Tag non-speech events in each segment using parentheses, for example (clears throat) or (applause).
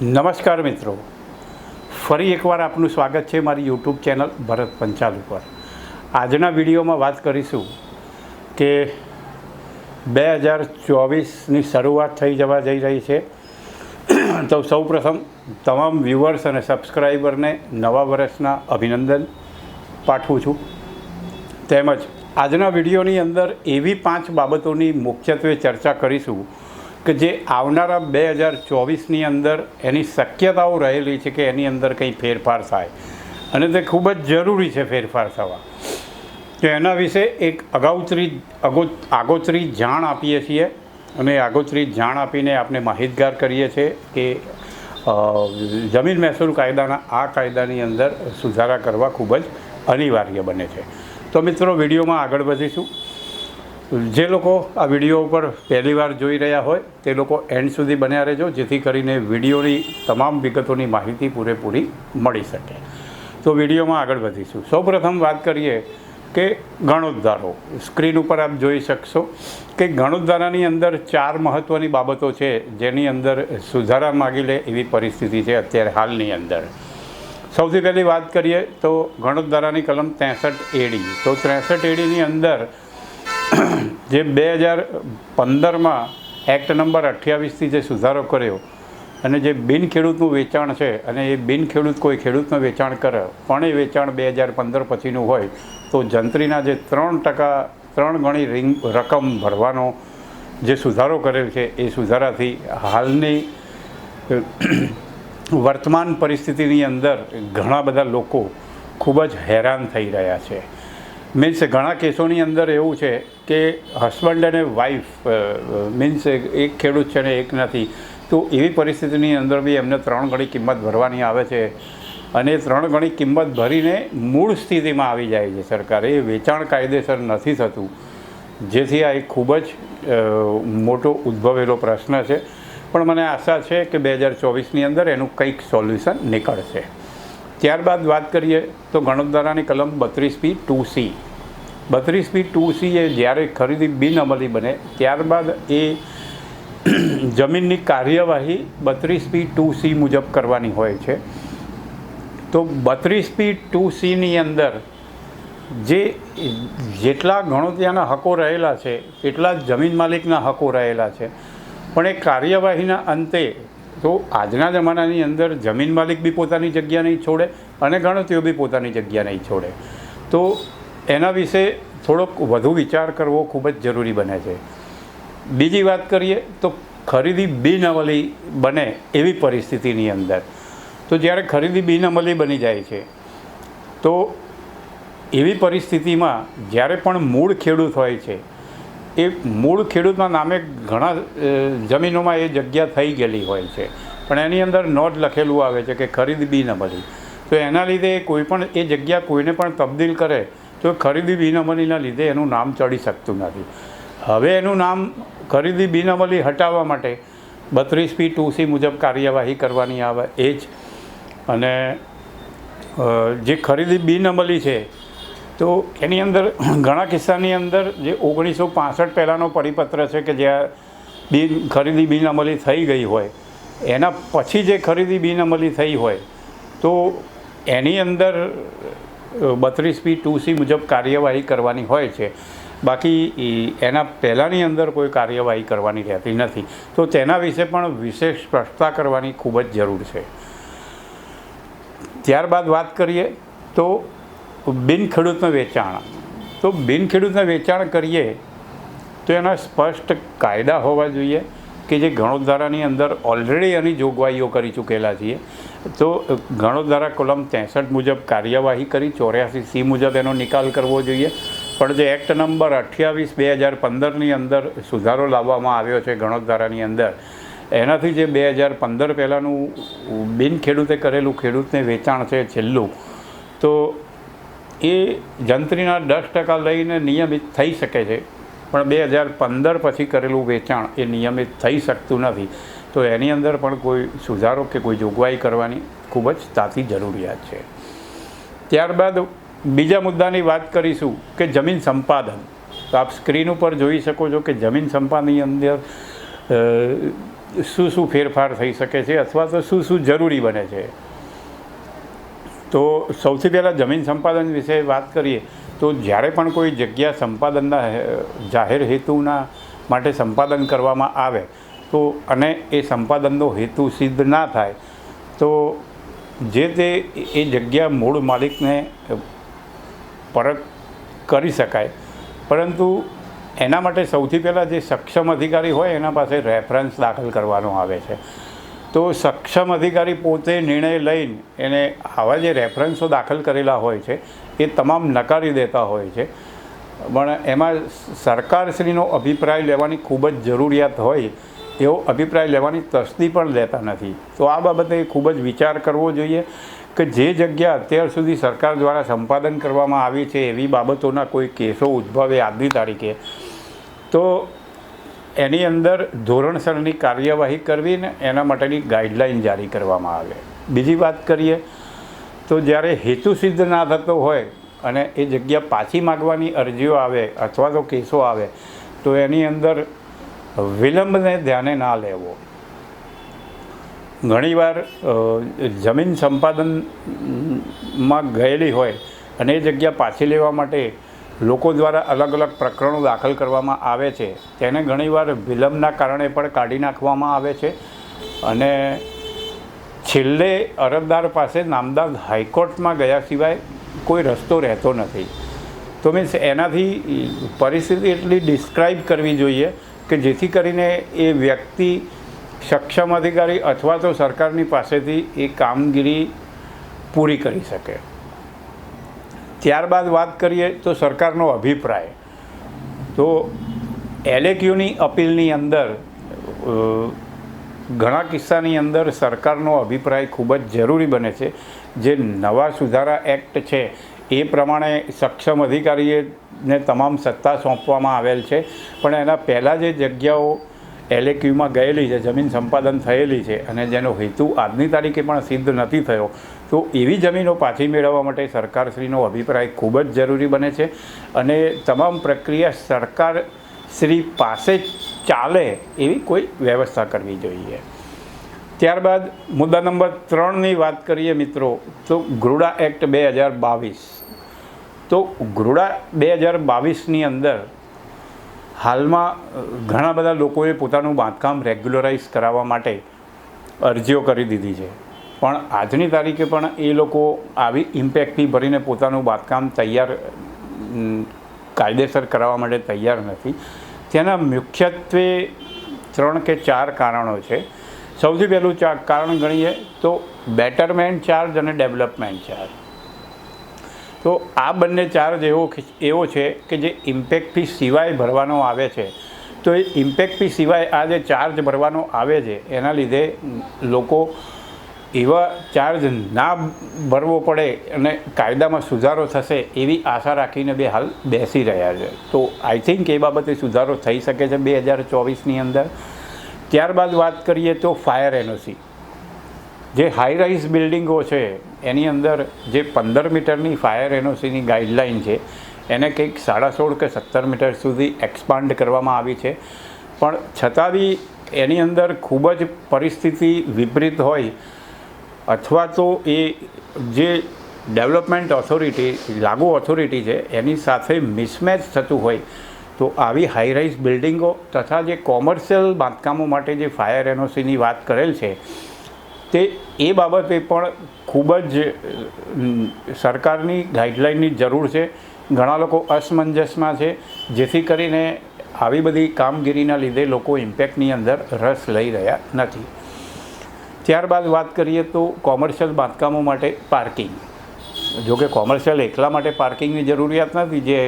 નમસ્કાર મિત્રો. ફરી એકવાર આપનું સ્વાગત છે મારી યુટ્યુબ ચેનલ ભરત પંચાલ ઉપર. આજના વિડીયોમાં વાત કરીશું કે બે હજાર ચોવીસની શરૂઆત થઈ જવા જઈ રહી છે. તો સૌપ્રથમ તમામ વ્યુઅર્સ અને સબસ્ક્રાઈબરને નવા વર્ષના અભિનંદન પાઠવું છું. તેમજ આજના વિડીયોની અંદર એવી પાંચ બાબતોની મુખ્યત્વે ચર્ચા કરીશું કે જે આવનારા બે હજાર ચોવીસની અંદર એની શક્યતાઓ રહેલી છે કે એની અંદર કંઈ ફેરફાર થાય. અને તે ખૂબ જ જરૂરી છે ફેરફાર થવા. તો એના વિશે એક અગાઉતરી અગો આગોતરી જાણ આપીએ છીએ અને આગોતરી જાણ આપીને આપણે માહિતગાર કરીએ છીએ કે જમીન મહેસૂલ કાયદાના આ કાયદાની અંદર સુધારા કરવા ખૂબ જ અનિવાર્ય બને છે. તો મિત્રો, વિડીયોમાં આગળ વધીશું. જે લોકો આ વીડિયો ઉપર પહેલીવાર જોઈ રહ્યા હોય, તે લોકો એન્ડ સુધી બન્યા રહેજો, જેથી કરીને વિડીયોની તમામ વિગતોની માહિતી પૂરેપૂરી મળી શકે. તો વિડીયોમાં આગળ વધીશું. સૌપ્રથમ વાત કરીએ કે ગણોદ્ધારો. સ્ક્રીન ઉપર આપ જોઈ શકશો કે ગણોદ્ધારાની અંદર ચાર મહત્ત્વની બાબતો છે, જેની અંદર સુધારા માગી લે એવી પરિસ્થિતિ છે અત્યારે હાલની અંદર. સૌથી પહેલી વાત કરીએ તો ગણોદ્ધારાની કલમ ત્રેસઠ એડી. તો ત્રેસઠ એડીની અંદર જે બે હજાર પંદરમાં એક્ટ નંબર અઠ્યાવીસથી જે સુધારો કર્યો અને જે બિન ખેડૂતનું વેચાણ છે અને એ બિન ખેડૂત કોઈ ખેડૂતનું વેચાણ કરે પણ એ વેચાણ બે હજાર પંદર પછીનું હોય તો જંત્રીના જે ત્રણ ટકા ત્રણ ગણી રિંગ રકમ ભરવાનો જે સુધારો કરેલ છે એ સુધારાથી હાલની વર્તમાન પરિસ્થિતિની અંદર ઘણા બધા લોકો ખૂબ જ હેરાન થઈ રહ્યા છે. મીન્સ ઘણા કેસોની અંદર એવું છે કે હસબન્ડ અને વાઈફ મીન્સ એક ખેડૂત છે ને એક નથી. તો એવી પરિસ્થિતિની અંદર બી એમને ત્રણ ગણી કિંમત ભરવાની આવે છે અને ત્રણ ગણી કિંમત ભરીને મૂળ સ્થિતિમાં આવી જાય છે સરકાર. એ વેચાણ કાયદેસર નથી થતું. જેથી આ એક ખૂબ જ મોટો ઉદ્ભવેલો પ્રશ્ન છે. પણ મને આશા છે કે બે હજાર ચોવીસની અંદર એનું કંઈક સોલ્યુશન નીકળશે. ત્યારબાદ વાત કરીએ તો ગણોદરાની કલમ બત્રીસ પી ટુ સી. બત્રીસ પી ટુ સી એ જ્યારે ખરીદી બિનઅમલી બને, ત્યારબાદ એ (clears throat) જમીનની કાર્યવાહી બત્રીસ પી ટુ સી મુજબ કરવાની હોય છે. તો બત્રીસ પી ટુ સીની અંદર જે જેટલા ગણોતિયાના હકો રહેલા છે, એટલા જ જમીન માલિકના હકો રહેલા છે. પણ એ કાર્યવાહીના અંતે તો આજના જમાનાની અંદર જમીન માલિક બી પોતાની જગ્યા નહીં છોડે અને ગણતરીઓ બી પોતાની જગ્યા નહીં છોડે. તો એના વિશે થોડોક વધુ વિચાર કરવો ખૂબ જ જરૂરી બને છે. બીજી વાત કરીએ તો ખરીદી બિનઅમલી બને એવી પરિસ્થિતિની અંદર. તો જ્યારે ખરીદી બિનઅમલી બની જાય છે, તો એવી પરિસ્થિતિમાં જ્યારે પણ મૂળ ખેડૂત હોય છે, એ મૂળ ખેડૂતના નામે ઘણા જમીનોમાં એ જગ્યા થઈ ગયેલી હોય છે. પણ એની અંદર નોટ લખેલું આવે છે કે ખરીદી બિનઅમલી તો એના લીધે કોઈ પણ એ જગ્યા કોઈને પણ તબદીલ કરે તો ખરીદી બિનઅમલીના લીધે એનું નામ ચડી શકતું નથી. હવે એનું નામ ખરીદી બિનઅમલી હટાવવા માટે બત્રીસ પી ટુ સી મુજબ કાર્યવાહી કરવાની આવે એ જ. અને જે ખરીદી બિનઅમલી છે, તો એની અંદર ઘણા કિસ્સાની અંદર જે ઓગણીસો પાસઠ પહેલાંનો પરિપત્ર છે કે જ્યાં બિન, ખરીદી બિનઅમલી થઈ ગઈ હોય, એના પછી જે ખરીદી બિનઅમલી થઈ હોય, તો એની અંદર બત્રીસ પી ટુ સી મુજબ કાર્યવાહી કરવાની હોય છે. બાકી એના પહેલાંની અંદર કોઈ કાર્યવાહી કરવાની રહેતી નથી. તો તેના વિશે પણ વિશેષ સ્પષ્ટતા કરવાની ખૂબ જ જરૂર છે. ત્યારબાદ વાત કરીએ તો બિન ખેડૂતનું વેચાણ. તો બિન ખેડૂતનું વેચાણ કરીએ તો એના સ્પષ્ટ કાયદા હોવા જોઈએ કે જે ઘણોધારાની અંદર ઓલરેડી એની જોગવાઈઓ કરી ચૂકેલા છીએ. તો ગણોદ્ધારા કોલમ ત્રેસઠ મુજબ કાર્યવાહી કરી, ચોર્યાસી સી મુજબ એનો નિકાલ કરવો જોઈએ. પણ જે એક્ટ નંબર અઠ્યાવીસ બે હજાર પંદરની અંદર સુધારો લાવવામાં આવ્યો છે ગણોદ્ધારાની અંદર, એનાથી જે બે હજાર પંદર પહેલાંનું બિન ખેડૂતે કરેલું ખેડૂતને વેચાણ છે છેલ્લું, તો એ જંત્રીના દસ ટકા લઈને નિયમિત થઈ શકે છે. પણ બે હજાર પંદર પછી કરેલું વેચાણ એ નિયમિત થઈ શકતું નથી. તો એની અંદર પણ કોઈ સુધારો કે કોઈ જોગવાઈ કરવાની ખૂબ જ તાતી જરૂરિયાત છે. ત્યારબાદ બીજા મુદ્દાની વાત કરીશું કે જમીન સંપાદન. તો આપ સ્ક્રીન ઉપર જોઈ શકો છો કે જમીન સંપાદનની અંદર શું શું ફેરફાર થઈ શકે છે અથવા તો શું શું જરૂરી બને છે. તો સૌથી પહેલાં જમીન સંપાદન વિશે વાત કરીએ તો જ્યારે પણ કોઈ જગ્યા સંપાદનના જાહેર હેતુના માટે સંપાદન કરવામાં આવે તો અને એ સંપાદનનો હેતુ સિદ્ધ ના થાય, તો જે તે એ જગ્યા મૂળ માલિકને પરત કરી શકાય. પરંતુ એના માટે સૌથી પહેલાં જે સક્ષમ અધિકારી હોય એના પાસે રેફરન્સ દાખલ કરવાનો આવે છે. તો સક્ષમ અધિકારી પોતે નિર્ણય લઈને એને આવા જે રેફરન્સો દાખલ કરેલા હોય છે, એ તમામ નકારી દેતા હોય છે. પણ એમાં સરકારશ્રીનો અભિપ્રાય લેવાની ખૂબ જ જરૂરિયાત હોય એવો અભિપ્રાય લેવાની તસ્દી પણ લેતા નથી. તો આ બાબતે ખૂબ જ વિચાર કરવો જોઈએ કે જે જગ્યા અત્યાર સુધી સરકાર દ્વારા સંપાદન કરવામાં આવી છે એવી બાબતોના કોઈ કેસો ઉદ્ભવે આજની તારીખે. તો એની અંદર ધોરણસરની કાર્યવાહી કરવી ને એના માટેની ગાઈડલાઈન જારી કરવામાં આવે. બીજી વાત કરીએ તો જ્યારે હેતુ સિદ્ધ ના થતો હોય અને એ જગ્યા પાછી માગવાની અરજીઓ આવે અથવા તો કેસો આવે, તો એની અંદર વિલંબને ધ્યાને ના લેવો. ઘણીવાર જમીન સંપાદનમાં ગયેલી હોય અને એ જગ્યા પાછી લેવા માટે લોકો દ્વારા અલગ અલગ પ્રકરણો દાખલ કરવામાં આવે છે, તેને ઘણીવાર વિલંબના કારણે પણ કાઢી નાખવામાં આવે છે અને છેલ્લે અરજદાર પાસે નામદાર હાઈકોર્ટમાં ગયા સિવાય કોઈ રસ્તો રહેતો નથી. તો મીન્સ એનાથી પરિસ્થિતિ એટલી ડિસ્ક્રાઇબ કરવી જોઈએ કે જેથી કરીને એ વ્યક્તિ સક્ષમ અધિકારી અથવા તો સરકારની પાસેથી એ કામગીરી પૂરી કરી શકે. ત્યારબાદ વાત કરીએ તો સરકારનો અભિપ્રાય. તો એલએક્યુની અપીલની અંદર ઘણા કિસ્સાની અંદર સરકારનો અભિપ્રાય ખૂબ જ જરૂરી બને છે. જે નવા સુધારા એક્ટ છે, એ પ્રમાણે સક્ષમ અધિકારીને તમામ સત્તા સોંપવામાં આવેલ છે. પણ એના પહેલાં જે જગ્યાઓ એલએક્યુમાં ગયેલી છે, જમીન સંપાદન થયેલી છે અને જેનો હેતુ આજની તારીખે પણ સિદ્ધ નથી થયો, તો એવી જમીનો પાછી મેળવવા માટે સરકારશ્રીનો અભિપ્રાય ખૂબ જ જરૂરી બને છે અને તમામ પ્રક્રિયા સરકાર શ્રી પાસે ચાલે એવી કોઈ વ્યવસ્થા કરવી જોઈએ. ત્યારબાદ મુદ્દા નંબર ત્રણની વાત કરીએ મિત્રો, તો ગ્રુડા એક્ટ બે હજાર બાવીસ તો ગૃડા બે હજાર બાવીસની અંદર હાલમાં ઘણા બધા લોકોએ પોતાનું બાંધકામ રેગ્યુલરાઇઝ કરાવવા માટે અરજીઓ કરી દીધી છે. પણ આજની તારીખે પણ એ લોકો આવી ઇમ્પેક્ટથી ભરીને પોતાનું બાંધકામ તૈયાર કાયદેસર કરાવવા માટે તૈયાર નથી. તેના મુખ્યત્વે ત્રણ કે ચાર કારણો છે. સૌથી પહેલું ચા, કારણ ગણીએ તો બેટરમેન્ટ ચાર્જ અને ડેવલપમેન્ટ ચાર્જ. તો આ બંને ચાર્જ એવો એવો છે કે જે ઇમ્પેક્ટ ફી સિવાય ભરવાનો આવે છે. તો એ ઇમ્પેક્ટ ફી સિવાય આ જે ચાર્જ ભરવાનો આવે છે, એના લીધે લોકો એવા ચાર્જ ના ભરવો પડે અને કાયદામાં સુધારો થશે એવી આશા રાખીને બે હાલ બેસી રહ્યા છે. તો આઈ થિંક એ બાબતે સુધારો થઈ શકે છે બે હજાર ચોવીસની અંદર. ત્યારબાદ વાત કરીએ તો ફાયર એનઓસી જે હાઈ રાઇઝ બિલ્ડિંગો છે, એની અંદર જે પંદર મીટરની ફાયર એનઓસીની ગાઈડલાઇન છે, એને કંઈક સાડા સોળ કે સત્તર મીટર સુધી એક્સપાન્ડ કરવામાં આવી છે. પણ છતાં બી એની અંદર ખૂબ જ પરિસ્થિતિ વિપરીત હોય, અથવા તો એ જે ડેવલપમેન્ટ ઓથોરિટી લાગુ ઓથોરિટી છે, એની સાથે મિસમેચ થતું હોય, તો આવી હાઈ રાઇઝ બિલ્ડિંગો તથા જે કોમર્શિયલ બાંધકામો માટે જે ફાયર એનઓસીની વાત કરેલ છે તે એ બાબતે પણ ખૂબ જ સરકારની ગાઈડલાઇનની જરૂર છે. ઘણા લોકો અસમંજસમાં છે, જેથી કરીને આવી બધી કામગીરીના લીધે લોકો ઇમ્પેક્ટની અંદર રસ લઈ રહ્યા નથી. ત્યારબાદ વાત કરીએ તો કોમર્શિયલ બાંધકામો માટે પાર્કિંગ. જો કે કોમર્શિયલ એકલા માટે પાર્કિંગની જરૂરિયાત નથી, જે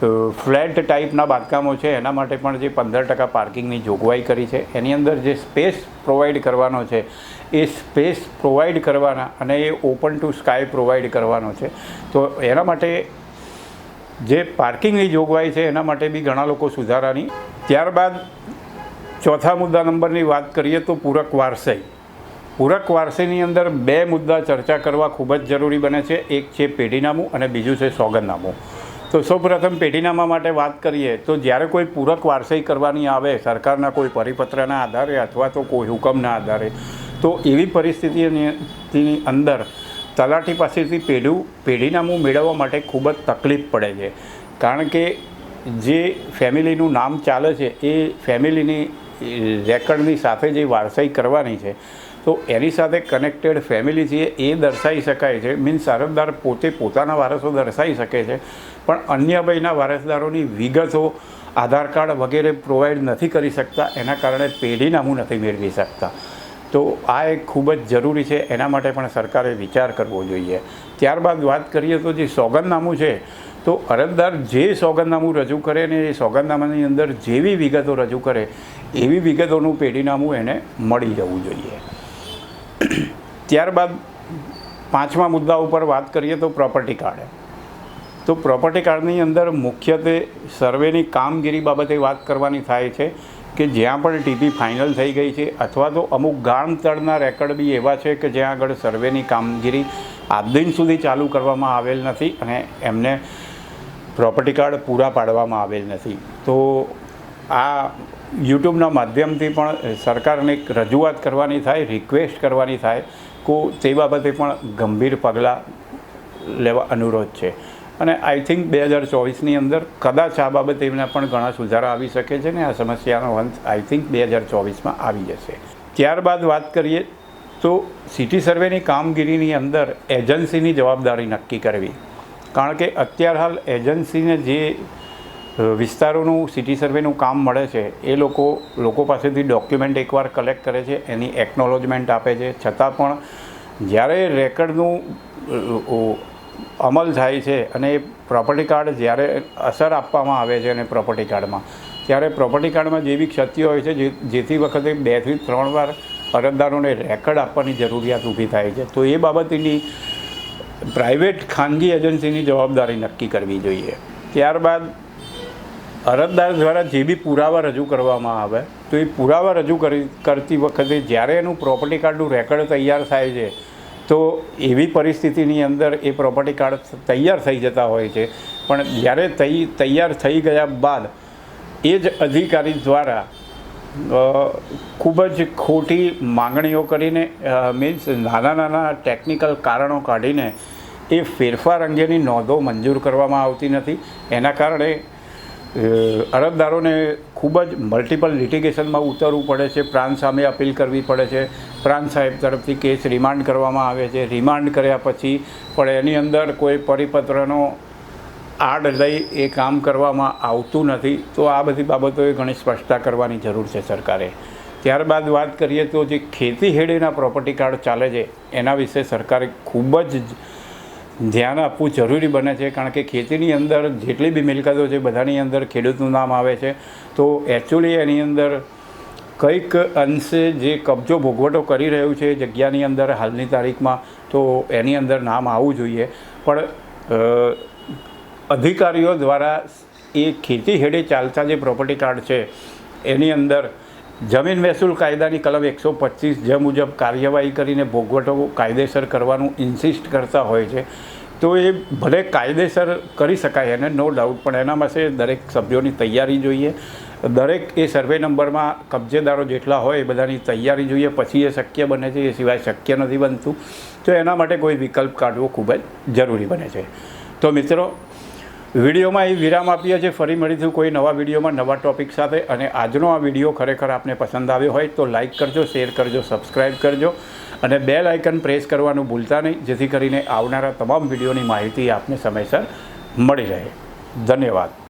ફ્લેટ ટાઈપના બાંધકામો છે, એના માટે પણ જે પંદર ટકા પાર્કિંગની જોગવાઈ કરી છે, એની અંદર જે સ્પેસ પ્રોવાઈડ કરવાનો છે, એ સ્પેસ પ્રોવાઈડ કરવાના અને એ ઓપન ટુ સ્કાય પ્રોવાઈડ કરવાનો છે. તો એના માટે જે પાર્કિંગની જોગવાઈ છે, એના માટે બી ઘણા લોકો સુધારાની. ત્યારબાદ ચોથા મુદ્દા નંબરની વાત કરીએ તો પૂરક વારસાઈ. પૂરક વારસાઈની અંદર બે મુદ્દા ચર્ચા કરવા ખૂબ જ જરૂરી બને છે. એક છે પેઢીનામું અને બીજું છે સોગંદનામું. તો સૌપ્રથમ પેઢીનામા માટે વાત કરીએ, તો જ્યારે કોઈ પૂરક વારસાઈ કરવાની આવે, સરકારના કોઈ પરિપત્રના આધારે અથવા તો કોઈ હુકમના આધારે, તો એવી પરિસ્થિતિની અંદર તલાટી પાસેથી પેઢું, પેઢીનામું મેળવવા માટે ખૂબ જ તકલીફ પડે છે. કારણ કે જે ફેમિલીનું નામ ચાલે છે, એ ફેમિલીની રેકર્ડની સાથે જે વારસાઈ કરવાની છે તો એની સાથે કનેક્ટેડ ફેમિલી છે એ દર્શાવી શકાય છે. મીન્સ અરજદાર પોતે પોતાના વારસો દર્શાવી શકે છે. પણ અન્ય ભાઈના વારસદારોની વિગતો, આધાર કાર્ડ વગેરે પ્રોવાઈડ નથી કરી શકતા. એના કારણે પેઢીનામું નથી મેળવી શકતા. તો આ એક ખૂબ જ જરૂરી છે. એના માટે પણ સરકારે વિચાર કરવો જોઈએ. ત્યારબાદ વાત કરીએ તો જે સોગંદનામું છે, તો અરજદાર જે સોગંદનામું રજૂ કરે ને એ સોગંદનામાની અંદર જેવી વિગતો રજૂ કરે, એવી વિગતોનું પેઢીનામું એને મળી જવું જોઈએ. ત્યારબાદ પાંચમા મુદ્દા ઉપર વાત કરીએ તો પ્રોપર્ટી કાર્ડ. તો પ્રોપર્ટી કાર્ડની અંદર મુખ્યત્વે સર્વેની કામગીરી બાબતે વાત કરવાની થાય છે કે જ્યાં પણ ટીપી ફાઇનલ થઈ ગઈ છે અથવા તો અમુક ગામ તળના રેકર્ડ બી એવા છે કે જ્યાં આગળ સર્વેની કામગીરી આજ દિન સુધી ચાલુ કરવામાં આવેલ નથી અને એમને પ્રોપર્ટી કાર્ડ પૂરા પાડવામાં આવેલ નથી. તો આ યુટ્યુબના માધ્યમથી પણ સરકારને એક રજૂઆત કરવાની થાય, રિક્વેસ્ટ કરવાની થાય કો તે બાબતે પણ ગંભીર પગલાં લેવા અનુરોધ છે. અને આઈ થિંક બે હજાર ચોવીસની અંદર કદાચ આ બાબતે એમના પણ ઘણા સુધારા આવી શકે છે ને આ સમસ્યાનો અંત આઈ થિંક બે હજાર ચોવીસમાં આવી જશે. ત્યારબાદ વાત કરીએ તો સિટી સર્વેની કામગીરીની અંદર એજન્સીની જવાબદારી નક્કી કરવી. કારણ કે અત્યાર હાલ એજન્સીને જે વિસ્તારોનું સિટી સર્વેનું કામ મળે છે, એ લોકો લોકો પાસેથી ડોક્યુમેન્ટ એકવાર કલેક્ટ કરે છે, એની એકનોલોજમેન્ટ આપે છે. છતાં પણ જ્યારે રેકર્ડનું અમલ થાય છે અને એ પ્રોપર્ટી કાર્ડ જ્યારે અસર આપવામાં આવે છે અને પ્રોપર્ટી કાર્ડમાં ત્યારે પ્રોપર્ટી કાર્ડમાં જેવી ક્ષતિઓ હોય છે, જે, જેથી વખતે બેથી ત્રણ વાર અરજદારોને રેકર્ડ આપવાની જરૂરિયાત ઊભી થાય છે. તો એ બાબતની પ્રાઇવેટ ખાનગી એજન્સીની જવાબદારી નક્કી કરવી જોઈએ. ત્યારબાદ અરજદાર દ્વારા જે બી પુરાવા રજૂ કરવામાં આવે, તો એ પુરાવા રજૂ કરી, કરતી વખતે જ્યારે એનું પ્રોપર્ટી કાર્ડનું રેકર્ડ તૈયાર થાય છે, તો એવી પરિસ્થિતિની અંદર એ પ્રોપર્ટી કાર્ડ તૈયાર થઈ જતા હોય છે. પણ જ્યારે તૈયાર થઈ ગયા બાદ, એ જ અધિકારી દ્વારા ખૂબ જ ખોટી માંગણીઓ કરીને મીન્સ નાના નાના ટેકનિકલ કારણો કાઢીને એ ફેરફાર અંગેની નોંધો મંજૂર કરવામાં આવતી નથી. એના કારણે અરજદારોને ખૂબ જ મલ્ટિપલ લિટિગેશનમાં ઉતરવું પડે છે. પ્રાંત સામે અપીલ કરવી પડે છે. પ્રાંત સાહેબ તરફથી કેસ રિમાન્ડ કરવામાં આવે છે. રિમાન્ડ કર્યા પછી પણ એની અંદર કોઈ પરિપત્રનો આડ લઈ એ કામ કરવામાં આવતું નથી. તો આ બધી બાબતોએ ઘણી સ્પષ્ટતા કરવાની જરૂર છે સરકારે. ત્યારબાદ વાત કરીએ તો જે ખેતી હેડીના પ્રોપર્ટી કાર્ડ ચાલે છે, એના વિશે સરકારે ખૂબ જ ધ્યાન આપવું જરૂરી બને છે, કારણ કે ખેતીની અંદર જેટલી બી મિલકતો છે, બધાની અંદર ખેડૂતનું નામ આવે છે. તો એકચ્યુઅલી એની અંદર કંઈક અંશે જે કબજો ભોગવટો કરી રહ્યું છે જગ્યાની અંદર હાલની તારીખમાં, તો એની અંદર નામ આવવું જોઈએ. પણ અધિકારીઓ દ્વારા એ ખેતી હેડે ચાલતા જે પ્રોપર્ટી કાર્ડ છે, એની અંદર જમીન મહેસૂલ કાયદાની કલમ એકસો પચીસ જે મુજબ કાર્યવાહી કરીને ભોગવટો કાયદેસર કરવાનું ઇન્સિસ્ટ કરતા હોય છે, તો એ ભલે કાયદેસર કરી શકાય એને નો ડાઉટ પણ એના માટે દરેક સભ્યોની તૈયારી જોઈએ. દરેક એ સર્વે નંબરમાં કબજેદારો જેટલા હોય એ બધાની તૈયારી જોઈએ, પછી એ શક્ય બને છે, એ સિવાય શક્ય નથી બનતું. તો એના માટે કોઈ વિકલ્પ કાઢવો ખૂબ જ જરૂરી બને છે. તો મિત્રો વિડીયોમાં એ વિરામ આપીએ છીએ. ફરી મળીશું કોઈ નવા વિડીયોમાં, નવા ટોપિક સાથે. અને આજનો આ વીડિયો ખરેખર આપને પસંદ આવ્યો હોય તો લાઇક કરજો, શેર કરજો સબસ્ક્રાઈબ કરજો. અને બેલ આઇકન પ્રેસ કરવાનું ભૂલતા નહીં, જેથી કરીને આવનારા તમામ વિડીયોની માહિતી આપને સમયસર મળી રહે. ધન્યવાદ.